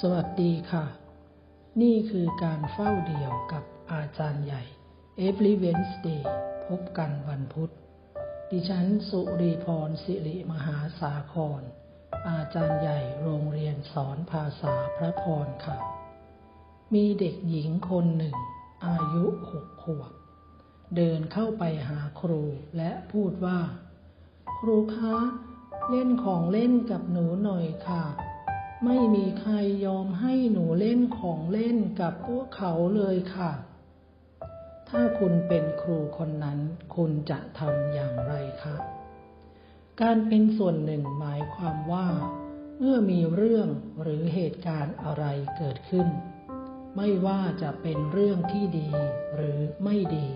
สวัสดีค่ะ นี่คือการเฝ้าเดี่ยวกับอาจารย์ใหญ่ Every Wednesday พบกันวันพุธ ดิฉันสุรีพรสิริมหาสาคร อาจารย์ใหญ่โรงเรียนสอนภาษาพระพรค่ะ มีเด็กหญิงคนหนึ่ง อายุหกขวบ เดินเข้าไปหาครูและพูดว่า ครูคะ เล่นของเล่นกับหนูหน่อยค่ะ ไม่มีใครยอมให้หนูเล่นของเล่นกับพวกเขาเลยค่ะ ถ้าคุณเป็นครูคนนั้น คุณจะทำอย่างไรคะ การเป็นส่วนหนึ่งหมายความว่า เมื่อมีเรื่องหรือเหตุการณ์อะไรเกิดขึ้น ไม่ว่าจะเป็นเรื่องที่ดีหรือไม่ดี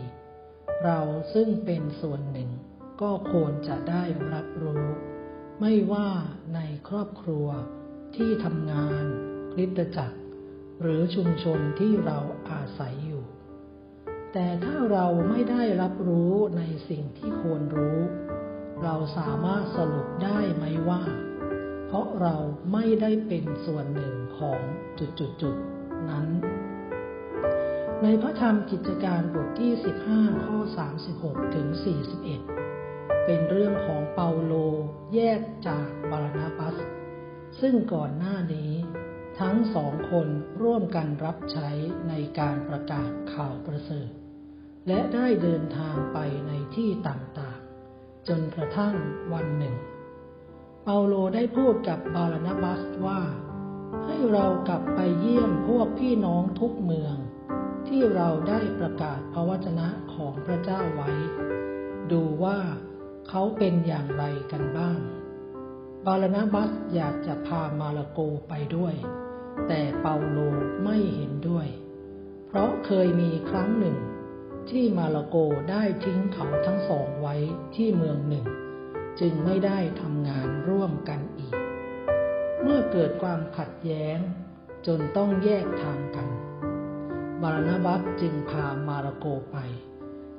เราซึ่งเป็นส่วนหนึ่ง ก็ควรจะได้รับรู้ ไม่ว่าในครอบครัว ที่ทำงานคริสตจักร หรือชุมชนที่เราอาศัยอยู่ แต่ถ้าเราไม่ได้รับรู้ในสิ่งที่ควรรู้ เราสามารถสรุปได้ไหมว่า เพราะเราไม่ได้เป็นส่วนหนึ่งของจุดๆนั้น ในพระธรรมกิจการบทที่ 15 ข้อ 36 ถึง 41 เป็นเรื่องของเปาโลแยกจากบารานาบั ซึ่งก่อนหน้านี้ ทั้งสองคนร่วมกันรับใช้ในการประกาศข่าวประเสริฐ และได้เดินทางไปในที่ต่างๆ จนกระทั่งวันหนึ่ง เปาโลได้พูดกับบารานาบัสว่า ให้เรากลับไปเยี่ยมพวกพี่น้องทุกเมือง ที่เราได้ประกาศพระวจนะของพระเจ้าไว้ ดูว่าเขาเป็นอย่างไรกันบ้าง บารานาบัสอยากจะพามาลาโกไปด้วย แต่เปาโลไม่เห็นด้วย เพราะเคยมีครั้งหนึ่ง ที่มาลาโกได้ทิ้งเขาทั้งสองไว้ที่เมืองหนึ่ง จึงไม่ได้ทำงานร่วมกันอีก เมื่อเกิดความขัดแย้ง จนต้องแยกทางกัน บารานาบัสจึงพามาลาโกไป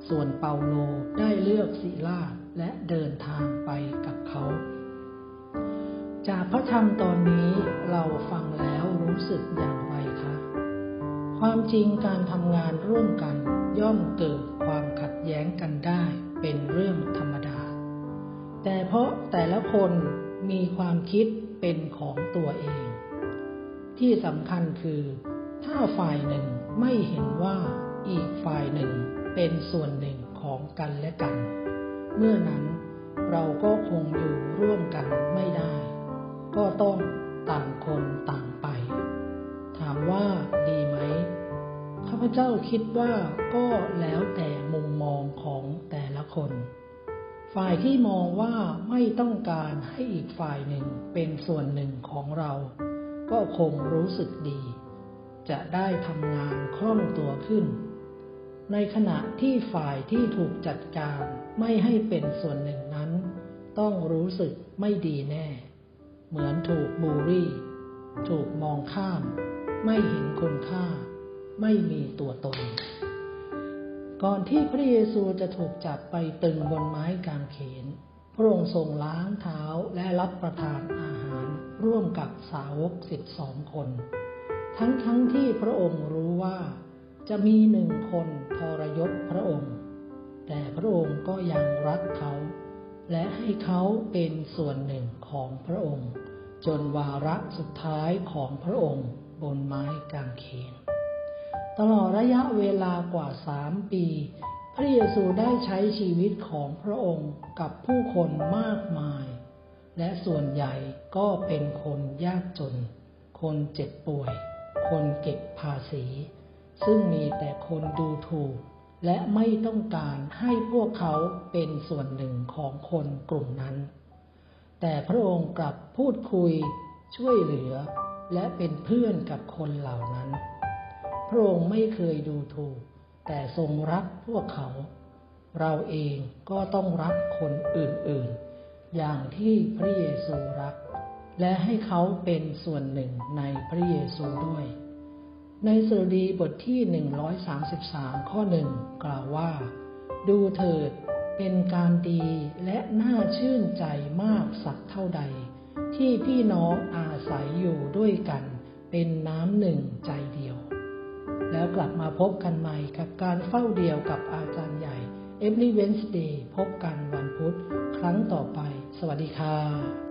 ส่วนเปาโลได้เลือกศิลาและเดินทางไปกับเขา จากพระธรรมตอนนี้เราฟังแล้วรู้สึกอย่างไรคะ ความจริงการทำงานร่วมกันย่อมเกิดความขัดแย้งกันได้เป็นเรื่องธรรมดา แต่เพราะแต่ละคนมีความคิดเป็นของตัวเอง ที่สำคัญคือ ถ้าฝ่ายหนึ่งไม่เห็นว่าอีกฝ่ายหนึ่งเป็นส่วนหนึ่งของกันและกัน เมื่อนั้นเราก็คงอยู่ร่วมกันไม่ได้ ก็ต้องต่างคนต่างไป ถามว่าดีไหมข้าพเจ้าคิดว่าก็แล้วแต่มุมมองของแต่ละคน ฝ่ายที่มองว่าไม่ต้องการให้อีกฝ่ายหนึ่งเป็นส่วนหนึ่งของเรา ก็คงรู้สึกดี จะได้ทำงานคล่องตัวขึ้น ในขณะที่ฝ่ายที่ถูกจัดการไม่ให้เป็นส่วนหนึ่งนั้น ต้องรู้สึกไม่ดีแน่ เหมือนถูกบูลลี่ ถูกมองข้าม ไม่เห็นคุณค่า ไม่มีตัวตน ก่อนที่พระเยซูจะถูกจับไปตึงบนไม้กางเขน พระองค์ทรงล้างเท้าและรับประทานอาหารร่วมกับสาวกสิบสองคน ทั้งทั้งที่พระองค์รู้ว่าจะมีหนึ่งคนทรยศพระองค์ แต่พระองค์ก็ยังรักเขา และให้เขาเป็นส่วนหนึ่งของพระองค์ จนวาระสุดท้ายของพระองค์บนไม้กางเขน ตลอดระยะเวลากว่าสามปี พระเยซูได้ใช้ชีวิตของพระองค์กับผู้คนมากมาย และส่วนใหญ่ก็เป็นคนยากจน คนเจ็บป่วย คนเก็บภาษี ซึ่งมีแต่คนดูถูก และไม่ต้องการให้พวกเขาเป็นส่วนหนึ่งของคนกลุ่มนั้น แต่พระองค์กลับพูดคุยช่วยเหลือ และเป็นเพื่อนกับคนเหล่านั้น พระองค์ไม่เคยดูถูก แต่ทรงรักพวกเขา เราเองก็ต้องรักคนอื่นๆ อย่างที่พระเยซูรัก และให้เขาเป็นส่วนหนึ่งในพระเยซูด้วย ในสดุดีบทที่ 133 ข้อหนึ่งกล่าวว่า ดูเถิดเป็นการดีและน่าชื่นใจมากสักเท่าใด ที่พี่น้องอาศัยอยู่ด้วยกัน เป็นน้ำหนึ่งใจเดียว แล้วกลับมาพบกันใหม่กับการเฝ้าเดียวกับอาจารย์ใหญ่ Every Wednesday พบกันวันพุธ ครั้งต่อไป สวัสดีค่ะ